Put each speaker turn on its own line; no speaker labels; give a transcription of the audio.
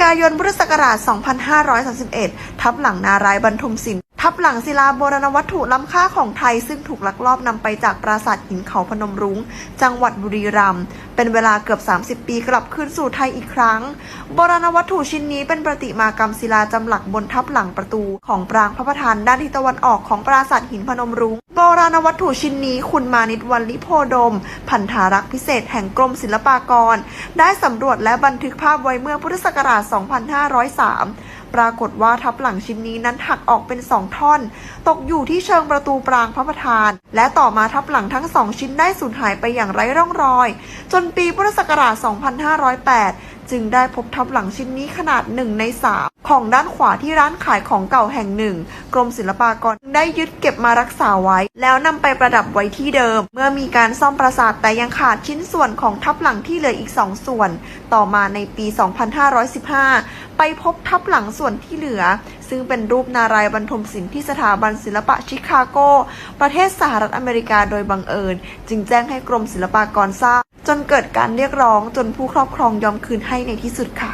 กายนพุทธศักราช 2531 ทับหลังนารายบรรทมศิลป์ทับหลังศิลาโบราณวัตถุล้ำค่าของไทยซึ่งถูกลักลอบนำไปจากปราสาทหินเขาพนมรุง้ง จังหวัดบุรีรัมย์ เป็นเวลาเกือบ 30 ปีกลับคืนสู่ไทยอีกครั้ง โบราณวัตถุชิ้นนี้เป็นประติมากรรมศิลาจำหลักบนทับหลังประตู ของปรางพระประธานด้านทิศตะวันออกของปราสาทหินพนมรุง้ง โบราณวัตถุชิ้นนี้คุณมานิตวันลิโพดม พันธารักษ์พิเศษแห่งกรมศิลปากร ได้สำรวจและบันทึกภาพไว้เมื่อพุทธศักราช 2503ปรากฏว่าทับหลังชิ้นนี้นั้นหักออกเป็นสองท่อน ตกอยู่ที่เชิงประตูปรางพระประธาน และต่อมาทับหลังทั้งสองชิ้นได้สูญหายไปอย่างไร้ร่องรอย จนปีพุทธศักราช 2508 จึงได้พบทับหลังชิ้นนี้ขนาดหนึ่งในสามของด้านขวาที่ร้านขายของเก่าแห่งหนึ่ง กรมศิลปากรได้ยึดเก็บมารักษาไว้ แล้วนำไปประดับไว้ที่เดิม เมื่อมีการซ่อมปราสาทแต่ยังขาดชิ้นส่วนของทับหลังที่เหลืออีกสองส่วน ต่อมาในปี 2515 ไปพบทับหลังส่วนที่เหลือ ซึ่งเป็นรูปนารายณ์บรรทมศิลป์ที่สถาบันศิลปะชิคาโก ประเทศสหรัฐอเมริกาโดยบังเอิญ จึงแจ้งให้กรมศิลปากรทราบ จนเกิดการเรียกร้องจนผู้ครอบครองยอมคืนให้ในที่สุดค่ะ